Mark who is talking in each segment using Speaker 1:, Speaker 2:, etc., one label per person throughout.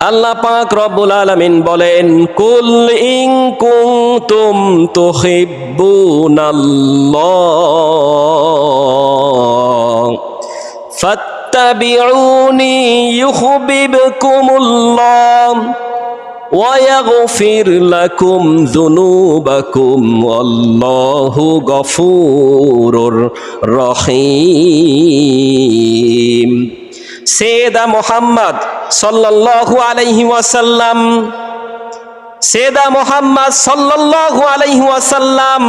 Speaker 1: আল্লাহ পাক রব্বুল আলামিন বলেন কুল ইন কুনতুম তুহিব্বুনাল্লাহ ফাত্তাবিউনি ইউহিব্বুকুমুল্লাহ ويغفر لكم ذنوبكم والله غفور رحيم সেদা মোহাম্মদ সাল্লাল্লাহু আলাইহি ওয়াসাল্লাম, সেদা মোহাম্মদ সাল্লাল্লাহু আলাইহি ওয়াসাল্লাম,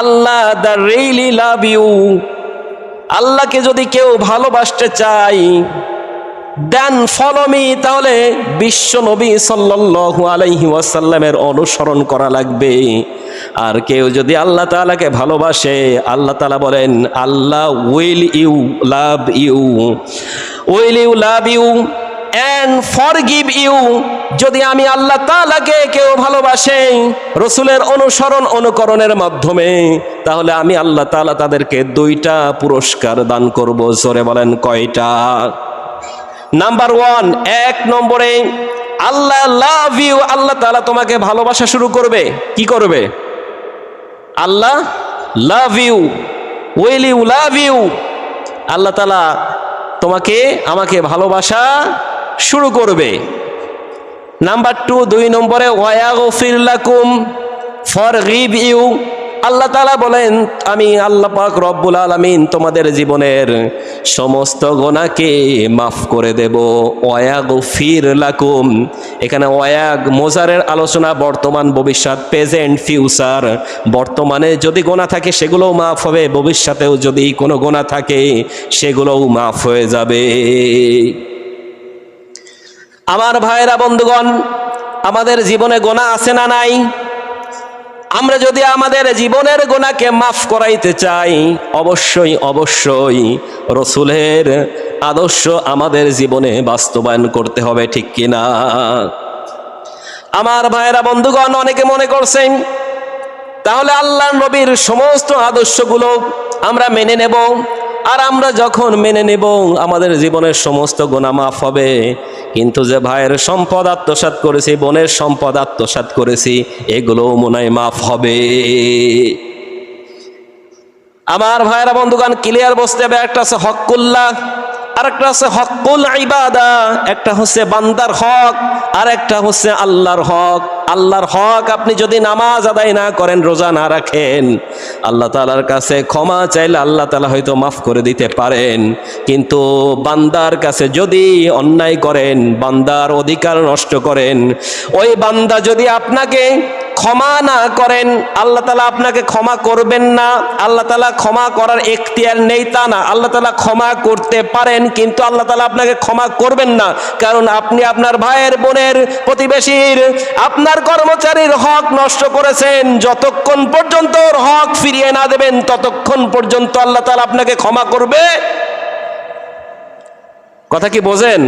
Speaker 1: Allah the really love you. আল্লাহকে যদি কেউ ভালোবাসতে চায়, দেন ফলো মি, তাহলে বিশ্ব নবী সাল্লাল্লাহু আলাইহি ওয়াসাল্লামের অনুসরণ করা লাগবে। আর কেউ যদি আল্লাহ তাআলাকে ভালোবাসে, আল্লাহ তালা বলেন, Allah will you love you will you love you and forgive you যদি আমি আল্লাহ তাআলাকে কেউ ভালোবাসে, রসুলের অনুসরণ অনুকরণের মাধ্যমে, তাহলে আমি আল্লাহ তাআলা তাদেরকে দুইটা পুরস্কার দান করব। জোরে বলেন, কয়টা? নাম্বার ওয়ান, এক নম্বরে, আল্লাহ লাভ ইউ আল্লাহ তাআলা তোমাকে ভালোবাসা শুরু করবে। কি করবে? Allah love you will you love you Allah তালা তোমাকে, আমাকে ভালোবাসা শুরু করবে। নাম্বার টু দুই নম্বরে ওয়াগুম ফর গিভ ইউ। আল্লাহ তালা বলেন, আমি আল্লাহ পাক রব্বুল আলমিন তোমাদের জীবনের সমস্ত গোনাকে মাফ করে দেব। ওয়াগফির লাকুম। এখানে ওয়াগ মোজারের আলোচনা বর্তমান ভবিষ্যৎ, প্রেজেন্ট, ফিউচার। বর্তমানে যদি গোনা থাকে সেগুলোও মাফ হবে, ভবিষ্যতেও যদি কোনো গোনা থাকে সেগুলোও মাফ হয়ে যাবে। আমার ভাইয়েরা, বন্ধুগণ, আমাদের জীবনে গোনা আছে না নাই? আমরা যদি আমাদের জীবনের গোনাকে মাফ করাইতে চাই, অবশ্যই অবশ্যই রসুলের আদর্শ আমাদের জীবনে বাস্তবায়ন করতে হবে, ঠিক কিনা? আমার ভাইয়েরা, বন্ধুগণ, অনেকে মনে করছেন, তাহলে আল্লাহ নবীর সমস্ত আদর্শগুলো আমরা মেনে নেব, আর আমরা যখন মেনে নেব, আমাদের জীবনের সমস্ত গোনা মাফ হবে। কিন্তু যে ভাইয়ের সম্পদ আত্মসাত করেছি, বোনের সম্পদ আত্মসাত করেছি এগুলোও মনে মাফ হবে। আমার ভাইয়েরা বন্ধুগান ক্লিয়ার বসতে হবে, একটা আছে হকুল্লাহ আর একটা আছে হকুল ইবাদা, একটা হচ্ছে বান্দার হক আর একটা হচ্ছে আল্লাহর হক। আল্লাহর হক আপনি যদি নামাজ আদায় না করেন, রোজা না রাখেন, আল্লাহ তালার কাছে ক্ষমা চাইলে আল্লাহ তালা হয়তো মাফ করে দিতে পারেন। কিন্তু বান্দার কাছে যদি অন্যায় করেন, বান্দার অধিকার নষ্ট করেন, ওই বান্দা যদি আপনাকে ক্ষমা না করেন, আল্লাহ তালা আপনাকে ক্ষমা করবেন না। আল্লাহ তালা ক্ষমা করার এখতিয়ার নেই তা না। আল্লাহ তালা ক্ষমা করতে পারেন, কিন্তু আল্লাহ তালা আপনাকে ক্ষমা করবেন না। কারণ আপনি আপনার ভাইয়ের, বোনের, প্রতিবেশীর, আপনার কর্মচারীর হক নষ্ট করেছেন। যতক্ষণ পর্যন্ত ওর হক ফিরিয়ে না দেবেন, ততক্ষণ পর্যন্ত আল্লাহ তালা আপনাকে ক্ষমা করবে। কথা কি বোঝেন?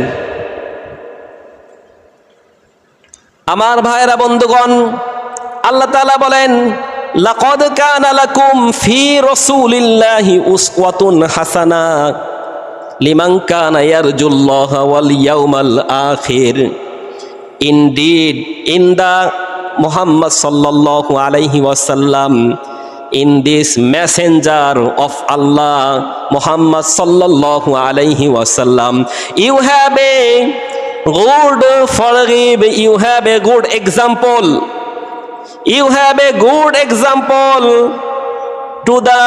Speaker 1: আমার ভাইয়েরা, বন্ধুগণ আল্লাহ তালা বলেন, লাকদ কান আলাকুম ফি রসুলিল্লাহি উসওয়াতুন হাসানা লিমান কানা ইয়ারজুল্লাহ ওয়াল ইয়াউমাল আখির। ইন দা মুহাম্মদ সাল্লাল্লাহু আলাইহি ওয়াসাল্লাম in this messenger of Allah Muhammad সাল্লাল্লাহু আলাইহি ওয়াসাল্লাম, you have a good forgive you have a good example. You have a good example. To the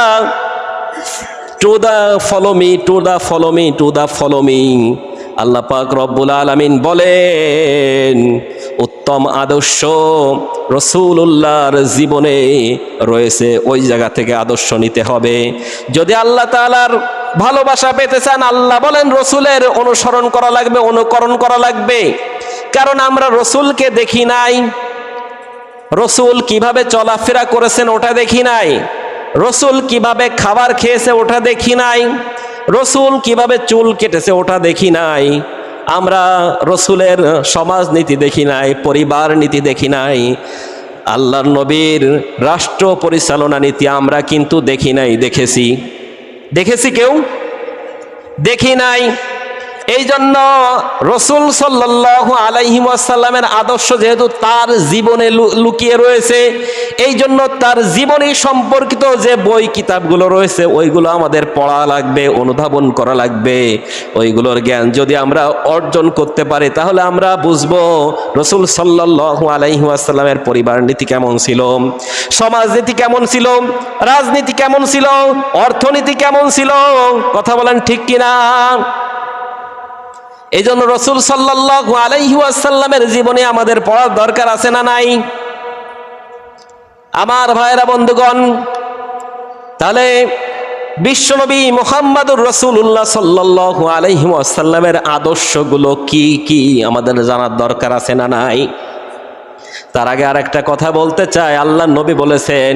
Speaker 1: to the follow me to the follow me to the follow me. Allah পাক রব্বুল আলামিন বলেন, উত্তম আদর্শ রসুল্লাহর জীবনে রয়েছে, ওই জায়গা থেকে আদর্শ নিতে হবে। যদি আল্লাহ তাআলার ভালোবাসা পেতে চান, আল্লাহ বলেন, রসুলের অনুসরণ করা লাগবে, অনুকরণ করা লাগবে। কারণ আমরা রসুলকে দেখি নাই। রসুল কীভাবে চলাফেরা করেছেন ওটা দেখি নাই। রসুল কীভাবে খাবার খেয়েছে ওটা দেখি নাই। রসুল কীভাবে চুল কেটেছে ওটা দেখি নাই। আমরা রসুলের সমাজনীতি দেখি নাই, পরিবার নীতি দেখি নাই। আল্লাহর নবীর রাষ্ট্র পরিচালনা নীতি আমরা কিন্তু দেখি নাই, দেখেছি। দেখেছি কেউ? দেখি নাই। এই জন্য রসুল সাল্লাহ আলাইহিমাসাল্লামের আদর্শ যেহেতু তার জীবনে লুকিয়ে রয়েছে এই জন্য তার জীবনী সম্পর্কিত যে বই কিতাবগুলো রয়েছে, ওইগুলো আমাদের পড়া লাগবে, অনুধাবন করা লাগবে। ওইগুলোর জ্ঞান যদি আমরা অর্জন করতে পারি, তাহলে আমরা বুঝব রসুল সাল্লাহ আলাইহিমাসাল্লামের পরিবার নীতি কেমন ছিল সমাজনীতি কেমন ছিল, রাজনীতি কেমন ছিল, অর্থনীতি কেমন ছিল, কথা বলেন ঠিক কিনা? এই জন্য রসুল সাল্লাহ আলাইহাসাল্লামের জীবনে আমাদের পড়ার দরকার আছে না নাই? আমার ভাইরা বন্ধুগণ, তাহলে বিশ্বনবী মোহাম্মদুর রসুল্লাহ সাল্লাহ আলাইহাসাল্লামের আদর্শগুলো কি কি আমাদের জানার দরকার আছে না নাই? তার আগে আর একটা কথা বলতে চাই। আল্লাহ নবী বলেছেন,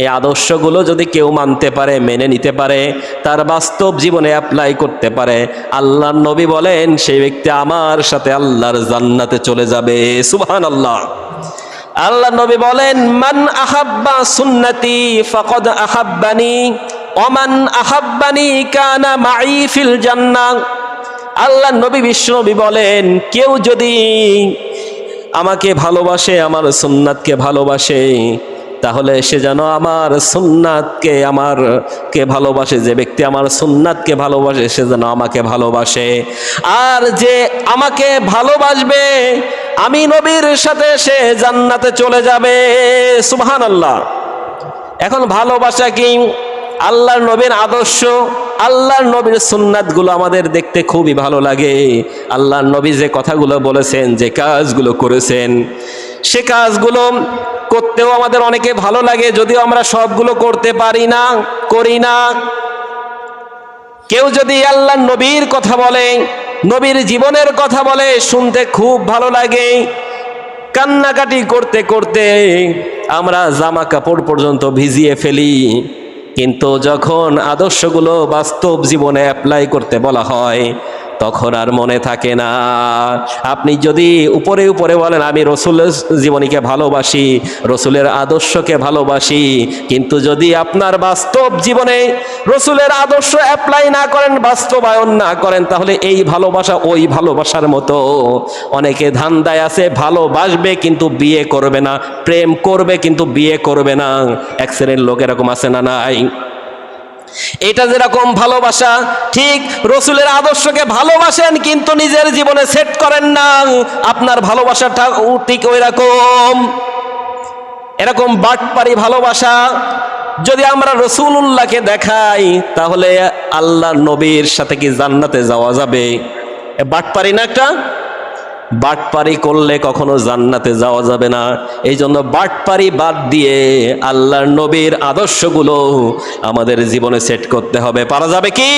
Speaker 1: এই আদর্শগুলো যদি কেউ মানতে পারে, মেনে নিতে পারে, তার বাস্তব জীবনে অ্যাপ্লাই করতে পারে। আল্লাহ নবী বলেন, সেই ব্যক্তি আমার সাথে আল্লাহর জান্নাতে চলে যাবে। সুবহান আল্লাহ আল্লাহ নবী বলেন, মান আহাব্বা সুন্নতি ফাকদ আহাব্বানি ওমান আহাব্বানি কানা মাই ফিল জান্নাহ। আল্লাহ নবী বিশ্ব নবী বলেন, কেউ যদি আমাকে ভালোবাসে, আমার সুন্নাতকে ভালোবাসে, তাহলে সে যেন আমার সুন্নাতকে আমার কে ভালোবাসে, যে ব্যক্তি আমার সুন্নাতকে ভালোবাসে, সে যেন আমাকে ভালোবাসে। আর যে আমাকে ভালোবাসবে, আমি নবীর সাথে সে জান্নাতে চলে যাবে। সুবহান আল্লাহ এখন ভালোবাসা কি? আল্লাহর নবীর আদর্শ, আল্লাহর নবীর সুন্নাতগুলো আমাদের দেখতে খুবই ভালো লাগে। আল্লাহর নবী যে কথাগুলো বলেছেন, যে কাজগুলো করেছেন, সে কাজগুলো করতেও আমাদের অনেকে ভালো লাগে। যদিও আমরা সবগুলো করতে পারি না, করি না। কেউ যদি আল্লাহ নবীর কথা বলে, নবীর জীবনের কথা বলে, শুনতে খুব ভালো লাগে। কান্নাকাটি করতে করতে আমরা জামা কাপড় পর্যন্ত ভিজিয়ে ফেলি। কিন্তু যখন আদর্শগুলো বাস্তব জীবনে অ্যাপ্লাই করতে বলা হয় তখন আর মনে থাকে না। আপনি যদি উপরে উপরে বলেন, আমি রসুলের জীবনীকে ভালোবাসি, রসুলের আদর্শকে ভালোবাসি। কিন্তু যদি আপনার বাস্তব জীবনে রসুলের আদর্শ অ্যাপ্লাই না করেন, বাস্তবায়ন না করেন, তাহলে এই ভালোবাসা ওই ভালোবাসার মতো। অনেকে ধান্দায় আছে, ভালোবাসবে কিন্তু বিয়ে করবে না, প্রেম করবে কিন্তু বিয়ে করবে না। এক শ্রেণির লোক এরকম আছে না নাই? এটা যেরকম ভালোবাসা, ঠিক রসুলের আদর্শকে ভালোবাসেন, কিন্তু নিজের জীবনে সেট করেন না। আপনার ভালোবাসাটা ঠিক ওই রকম এরকম বাটপারি ভালোবাসা, যদি আমরা রসুল্লাহকে দেখাই, তাহলে আল্লাহ নবীর সাথে কি জান্নাতে যাওয়া যাবে? বাটপারি না একটা বাটপারি করলে কখনো জান্নাতে যাওয়া যাবে না। এই জন্য বাটপারি বাদ দিয়ে আল্লাহর নবীর আদর্শগুলো আমাদের জীবনে সেট করতে হবে। পারা যাবে কি?